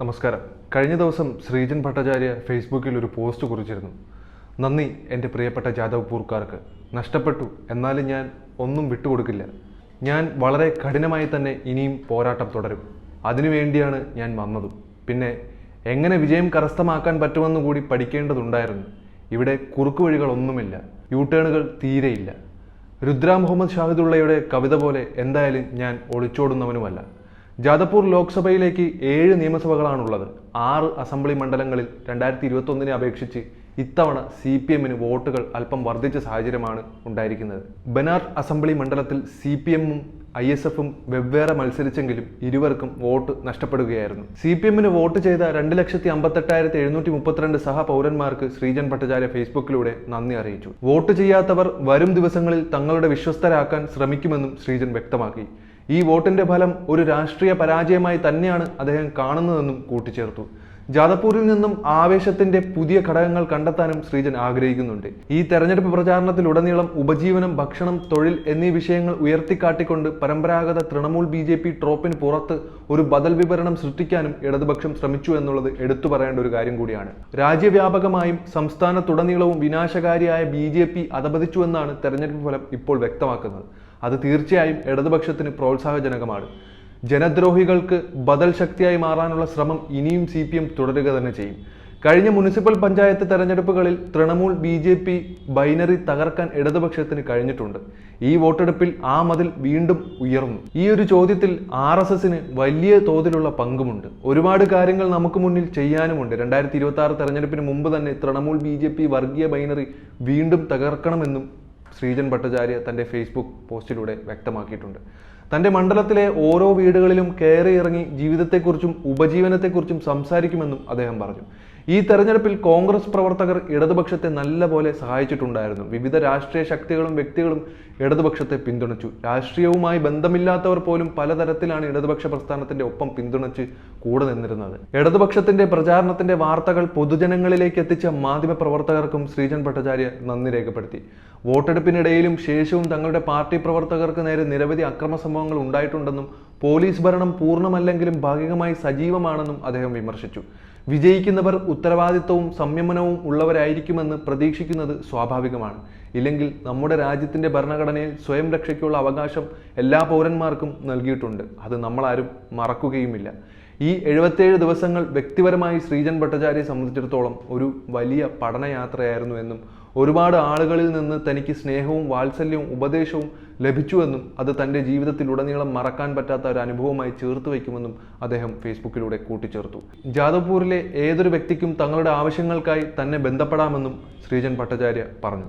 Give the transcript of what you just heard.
നമസ്കാരം. കഴിഞ്ഞ ദിവസം ശ്രീജൻ ഭട്ടാചാര്യ ഫേസ്ബുക്കിൽ ഒരു പോസ്റ്റ് കുറിച്ചിരുന്നു. നന്ദി എന്റെ പ്രിയപ്പെട്ട ജാദവ്പൂർക്കാർക്ക് നഷ്ടപ്പെട്ടു എന്നാലും ഞാൻ ഒന്നും വിട്ടുകൊടുക്കില്ല. ഞാൻ വളരെ കഠിനമായി തന്നെ ഇനിയും പോരാട്ടം തുടരും. അതിനുവേണ്ടിയാണ് ഞാൻ വന്നതും. പിന്നെ എങ്ങനെ വിജയം കരസ്ഥമാക്കാൻ പറ്റുമെന്ന് കൂടി പഠിക്കേണ്ടതുണ്ടായിരുന്നു. ഇവിടെ കുറുക്കു വഴികളൊന്നുമില്ല. യൂട്ടേണുകൾ തീരെയില്ല. രുദ്ര മുഹമ്മദ് ഷാഹിദുള്ളയുടെ കവിത പോലെ എന്തായാലും ഞാൻ ഒളിച്ചോടുന്നവനുമല്ല. ജാദപ്പൂർ ലോക്സഭയിലേക്ക് ഏഴ് നിയമസഭകളാണുള്ളത്. ആറ് അസംബ്ലി മണ്ഡലങ്ങളിൽ രണ്ടായിരത്തി ഇരുപത്തൊന്നിനെ അപേക്ഷിച്ച് ഇത്തവണ സി പി എമ്മിന് വോട്ടുകൾ അല്പം വർദ്ധിച്ച സാഹചര്യമാണ് ഉണ്ടായിരിക്കുന്നത്. ബനാർ അസംബ്ലി മണ്ഡലത്തിൽ സി പി എമ്മും ഐ എസ് എഫും വെവ്വേറെ മത്സരിച്ചെങ്കിലും ഇരുവർക്കും വോട്ട് നഷ്ടപ്പെടുകയായിരുന്നു. സി പി എമ്മിന് വോട്ട് ചെയ്ത രണ്ട് ലക്ഷത്തി അമ്പത്തെട്ടായിരത്തി എഴുന്നൂറ്റി മുപ്പത്തിരണ്ട് സഹ പൗരന്മാർക്ക് ശ്രീജൻ ഭട്ടാചാര്യ ഫേസ്ബുക്കിലൂടെ നന്ദി അറിയിച്ചു. വോട്ട് ചെയ്യാത്തവർ വരും ദിവസങ്ങളിൽ തങ്ങളുടെ വിശ്വസ്തരാക്കാൻ ശ്രമിക്കുമെന്നും ശ്രീജൻ വ്യക്തമാക്കി. ഈ വോട്ടിന്റെ ഫലം ഒരു രാഷ്ട്രീയ പരാജയമായി തന്നെയാണ് അദ്ദേഹം കാണുന്നതെന്നും കൂട്ടിച്ചേർത്തു. ജാദപ്പൂരിൽ നിന്നും ആവേശത്തിന്റെ പുതിയ ഘടകങ്ങൾ കണ്ടെത്താനും ശ്രീജൻ ആഗ്രഹിക്കുന്നുണ്ട്. ഈ തെരഞ്ഞെടുപ്പ് പ്രചാരണത്തിലുടനീളം ഉപജീവനം ഭക്ഷണം തൊഴിൽ എന്നീ വിഷയങ്ങൾ ഉയർത്തിക്കാട്ടിക്കൊണ്ട് പരമ്പരാഗത തൃണമൂൽ ബി ജെ പി ട്രോപ്പിന് പുറത്ത് ഒരു ബദൽ വിവരണം സൃഷ്ടിക്കാനും ഇടതുപക്ഷം ശ്രമിച്ചു എന്നുള്ളത് എടുത്തു പറയേണ്ട ഒരു കാര്യം കൂടിയാണ്. രാജ്യവ്യാപകമായും സംസ്ഥാനത്തുടനീളവും വിനാശകാരിയായ ബി ജെ പി അധപതിച്ചു എന്നാണ് തെരഞ്ഞെടുപ്പ് ഫലം ഇപ്പോൾ വ്യക്തമാക്കുന്നത്. അത് തീർച്ചയായും ഇടതുപക്ഷത്തിന് പ്രോത്സാഹജനകമാണ്. ജനദ്രോഹികൾക്ക് ബദൽ ശക്തിയായി മാറാനുള്ള ശ്രമം ഇനിയും സി പി എം തുടരുക തന്നെ ചെയ്യും. കഴിഞ്ഞ മുനിസിപ്പൽ പഞ്ചായത്ത് തെരഞ്ഞെടുപ്പുകളിൽ Trinamool B J P binary തകർക്കാൻ ഇടതുപക്ഷത്തിന് കഴിഞ്ഞിട്ടുണ്ട്. ഈ വോട്ടെടുപ്പിൽ ആ മതിൽ വീണ്ടും ഉയർന്നു. ഈ ഒരു ചോദ്യത്തിൽ ആർ എസ് എസിന് വലിയ തോതിലുള്ള പങ്കുമുണ്ട്. ഒരുപാട് കാര്യങ്ങൾ നമുക്ക് മുന്നിൽ ചെയ്യാനുമുണ്ട്. രണ്ടായിരത്തി ഇരുപത്തി ആറ് തെരഞ്ഞെടുപ്പിന് മുമ്പ് തന്നെ തൃണമൂൽ ബി ജെ പി വർഗീയ ബൈനറി വീണ്ടും തകർക്കണമെന്നും ശ്രീജൻ ഭട്ടാചാര്യ തന്റെ ഫേസ്ബുക്ക് പോസ്റ്റിലൂടെ വ്യക്തമാക്കിയിട്ടുണ്ട്. തന്റെ മണ്ഡലത്തിലെ ഓരോ വീടുകളിലും കയറി ഇറങ്ങി ജീവിതത്തെക്കുറിച്ചും ഉപജീവനത്തെക്കുറിച്ചും സംസാരിക്കുമെന്നും അദ്ദേഹം പറഞ്ഞു. ഈ തെരഞ്ഞെടുപ്പിൽ കോൺഗ്രസ് പ്രവർത്തകർ ഇടതുപക്ഷത്തെ നല്ലപോലെ സഹായിച്ചിട്ടുണ്ടായിരുന്നു. വിവിധ രാഷ്ട്രീയ ശക്തികളും വ്യക്തികളും ഇടതുപക്ഷത്തെ പിന്തുണച്ചു. രാഷ്ട്രീയവുമായി ബന്ധമില്ലാത്തവർ പോലും പലതരത്തിലാണ് ഇടതുപക്ഷ പ്രസ്ഥാനത്തിന്റെ ഒപ്പം പിന്തുണച്ച് കൂടെ നിന്നിരുന്നത്. ഇടതുപക്ഷത്തിന്റെ പ്രചാരണത്തിന്റെ വാർത്തകൾ പൊതുജനങ്ങളിലേക്ക് എത്തിച്ച മാധ്യമ പ്രവർത്തകർക്കും ശ്രീജൻ ഭട്ടാചാര്യ നന്ദി രേഖപ്പെടുത്തി. വോട്ടെടുപ്പിനിടയിലും ശേഷവും തങ്ങളുടെ പാർട്ടി പ്രവർത്തകർക്ക് നേരെ നിരവധി അക്രമ സംഭവങ്ങൾ ഉണ്ടായിട്ടുണ്ടെന്നും പോലീസ് ഭരണം പൂർണമല്ലെങ്കിലും ഭാഗികമായി സജീവമാണെന്നും അദ്ദേഹം വിമർശിച്ചു. വിജയിക്കുന്നവർ ഉത്തരവാദിത്വവും സംയമനവും ഉള്ളവരായിരിക്കുമെന്ന് പ്രതീക്ഷിക്കുന്നത് സ്വാഭാവികമാണ്. ഇല്ലെങ്കിൽ നമ്മുടെ രാജ്യത്തിന്റെ ഭരണഘടനയിൽ സ്വയം രക്ഷയ്ക്കുള്ള അവകാശം എല്ലാ പൗരന്മാർക്കും നൽകിയിട്ടുണ്ട്. അത് നമ്മളാരും മറക്കുകയുമില്ല. ഈ എഴുപത്തേഴ് ദിവസങ്ങൾ വ്യക്തിപരമായി ശ്രീജൻ ഭട്ടാചാര്യയെ സംബന്ധിച്ചിടത്തോളം ഒരു വലിയ പഠനയാത്രയായിരുന്നു എന്നും ഒരുപാട് ആളുകളിൽ നിന്ന് തനിക്ക് സ്നേഹവും വാത്സല്യവും ഉപദേശവും ലഭിച്ചുവെന്നും അത് തന്റെ ജീവിതത്തിലുടനീളം മറക്കാൻ പറ്റാത്ത ഒരു അനുഭവമായി ചേർത്ത് വയ്ക്കുമെന്നും അദ്ദേഹം ഫേസ്ബുക്കിലൂടെ കൂട്ടിച്ചേർത്തു. ജാദവ്പൂരിലെ ഏതൊരു വ്യക്തിക്കും തങ്ങളുടെ ആവശ്യങ്ങൾക്കായി തന്നെ ബന്ധപ്പെടാമെന്നും ശ്രീജൻ ഭട്ടാചാര്യ പറഞ്ഞു.